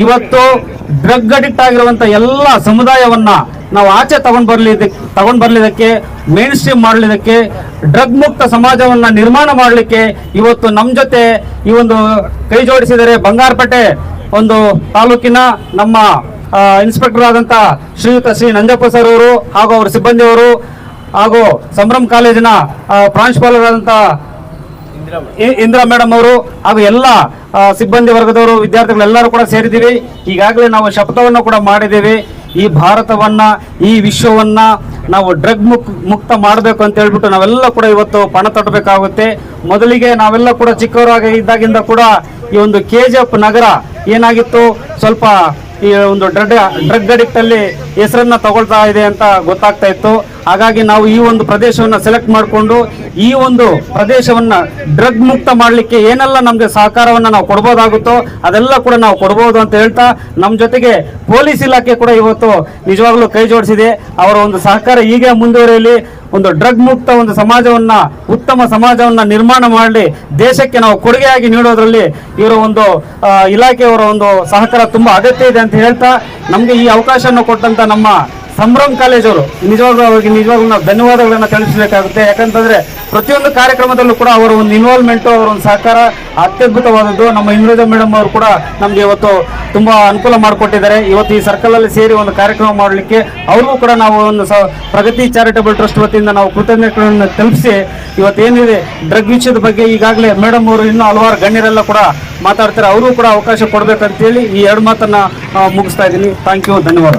ಇವತ್ತು drug addict ಆಗಿರುವಂತ ಎಲ್ಲ ಸಮುದಾಯವನ್ನ ನಾವು ಆಚೆ ತಗೊಂಡ್ ಬರ್ಲಿದ್ದಕ್ಕೆ ತಗೊಂಡ್ ಬರ್ಲಿದ್ದಕ್ಕೆ ಮೇನ್ ಸ್ಟ್ರೀಮ್ ಮಾಡ್ಲಿದ್ದಕ್ಕೆ ಡ್ರಗ್ ಮುಕ್ತ ಸಮಾಜವನ್ನ ನಿರ್ಮಾಣ ಮಾಡಲಿಕ್ಕೆ ಇವತ್ತು ನಮ್ಮ ಜೊತೆ ಈ ಒಂದು ಕೈ ಜೋಡಿಸಿದರೆ ಬಂಗಾರಪೇಟೆ ಒಂದು ತಾಲೂಕಿನ ನಮ್ಮ ಇನ್ಸ್ಪೆಕ್ಟರ್ ಆದಂತ ಶ್ರೀಯುತ ಶ್ರೀ ನಂಜಪ್ಪ ಸರ್ ಅವರು ಹಾಗೂ ಅವರ ಸಿಬ್ಬಂದಿಯವರು ಹಾಗೂ ಸಂಭ್ರಮ್ ಕಾಲೇಜಿನ ಪ್ರಾಂಶುಪಾಲರಾದಂಥ ಇಂದಿರಾ ಮೇಡಮ್ ಅವರು ಹಾಗೂ ಎಲ್ಲ ಸಿಬ್ಬಂದಿ ವರ್ಗದವರು ವಿದ್ಯಾರ್ಥಿಗಳೆಲ್ಲರೂ ಕೂಡ ಸೇರಿದ್ದೀವಿ. ಈಗಾಗಲೇ ನಾವು ಶಪಥವನ್ನು ಕೂಡ ಮಾಡಿದ್ದೀವಿ. ಈ ಭಾರತವನ್ನ, ಈ ವಿಶ್ವವನ್ನ ನಾವು ಡ್ರಗ್ ಮುಕ್, ಮುಕ್ತ ಮಾಡಬೇಕು ಅಂತ ಹೇಳ್ಬಿಟ್ಟು ನಾವೆಲ್ಲ ಕೂಡ ಇವತ್ತು ಪಣ ತೊಡಬೇಕಾಗುತ್ತೆ ಮೊದಲಿಗೆ ನಾವೆಲ್ಲ ಕೂಡ ಚಿಕ್ಕವರಾಗಿ ಇದ್ದಾಗಿಂದ ಕೂಡ ಈ ಒಂದು ಕೆ ನಗರ ಏನಾಗಿತ್ತು? ಸ್ವಲ್ಪ ಈ ಒಂದು ಡ್ರಗ್ ಡ್ರಗ್ ಅಡಿಕ್ಟ್ ಅಲ್ಲಿ ಹೆಸರನ್ನ ತಗೊಳ್ತಾ ಇದೆ ಅಂತ ಗೊತ್ತಾಗ್ತಾ ಇತ್ತು. ಹಾಗಾಗಿ ನಾವು ಈ ಒಂದು ಪ್ರದೇಶವನ್ನ ಸೆಲೆಕ್ಟ್ ಮಾಡಿಕೊಂಡು ಈ ಒಂದು ಪ್ರದೇಶವನ್ನ ಡ್ರಗ್ ಮುಕ್ತ ಮಾಡಲಿಕ್ಕೆ ಏನೆಲ್ಲ ನಮ್ಗೆ ಸಹಕಾರವನ್ನ ನಾವು ಕೊಡ್ಬೋದಾಗುತ್ತೋ ಅದೆಲ್ಲ ಕೂಡ ನಾವು ಕೊಡ್ಬೋದು ಅಂತ ಹೇಳ್ತಾ ನಮ್ಮ ಜೊತೆಗೆ ಪೊಲೀಸ್ ಇಲಾಖೆ ಕೂಡ ಇವತ್ತು ನಿಜವಾಗ್ಲೂ ಕೈ ಜೋಡಿಸಿದೆ. ಅವರ ಒಂದು ಸಹಕಾರ ಹೀಗೆ ಮುಂದುವರಿಯಲಿ. ಒಂದು ಡ್ರಗ್ ಮುಕ್ತ ಒಂದು ಸಮಾಜವನ್ನ, ಉತ್ತಮ ಸಮಾಜವನ್ನ ನಿರ್ಮಾಣ ಮಾಡಲಿ ದೇಶಕ್ಕೆ ನಾವು ಕೊಡುಗೆಯಾಗಿ ನೀಡೋದ್ರಲ್ಲಿ ಇವರ ಒಂದು ಇಲಾಖೆಯವರ ಒಂದು ಸಹಕಾರ ತುಂಬಾ ಅಗತ್ಯ ಇದೆ ಅಂತ ಹೇಳ್ತಾ, ನಮಗೆ ಈ ಅವಕಾಶವನ್ನು ಕೊಟ್ಟಂತ ನಮ್ಮ ಸಂಭ್ರಮ್ ಕಾಲೇಜವರು ನಿಜವಾಗ್ಲೂ ಅವರಿಗೆ ನಿಜವಾಗ್ಲೂ ನಾವು ಧನ್ಯವಾದಗಳನ್ನ ತಿಳಿಸಬೇಕಾಗುತ್ತೆ. ಯಾಕಂತಂದ್ರೆ ಪ್ರತಿಯೊಂದು ಕಾರ್ಯಕ್ರಮದಲ್ಲೂ ಕೂಡ ಅವರ ಒಂದು ಇನ್ವಾಲ್ವ್ಮೆಂಟ್ ಅವರ ಒಂದು ಸಹಕಾರ ಅತ್ಯದ್ಭುತವಾದದ್ದು. ನಮ್ಮ ಇಂದ್ರಜ ಮೇಡಮ್ ಅವರು ಕೂಡ ನಮಗೆ ಇವತ್ತು ತುಂಬಾ ಅನುಕೂಲ ಮಾಡಿಕೊಟ್ಟಿದ್ದಾರೆ. ಇವತ್ತು ಈ ಸರ್ಕಲ್ ಅಲ್ಲಿ ಸೇರಿ ಒಂದು ಕಾರ್ಯಕ್ರಮ ಮಾಡಲಿಕ್ಕೆ ಅವ್ರಿಗೂ ಕೂಡ ನಾವು ಒಂದು ಪ್ರಗತಿ ಚಾರಿಟಬಲ್ ಟ್ರಸ್ಟ್ ವತಿಯಿಂದ ನಾವು ಕೃತಜ್ಞತೆಗಳನ್ನು ತಲುಪಿಸಿ ಇವತ್ತೇನಿದೆ ಡ್ರಗ್ ವಿಷಯದ ಬಗ್ಗೆ ಈಗಾಗಲೇ ಮೇಡಮ್ ಅವರು ಇನ್ನೂ ಹಲವಾರು ಗಣ್ಯರೆಲ್ಲ ಕೂಡ ಮಾತಾಡ್ತಾರೆ. ಅವರು ಕೂಡ ಅವಕಾಶ ಕೊಡಬೇಕಂತೇಳಿ ಈ ಎರಡು ಮಾತನ್ನ ಮುಗಿಸ್ತಾ ಇದ್ದೀನಿ. ಥ್ಯಾಂಕ್ ಯು ಧನ್ಯವಾದ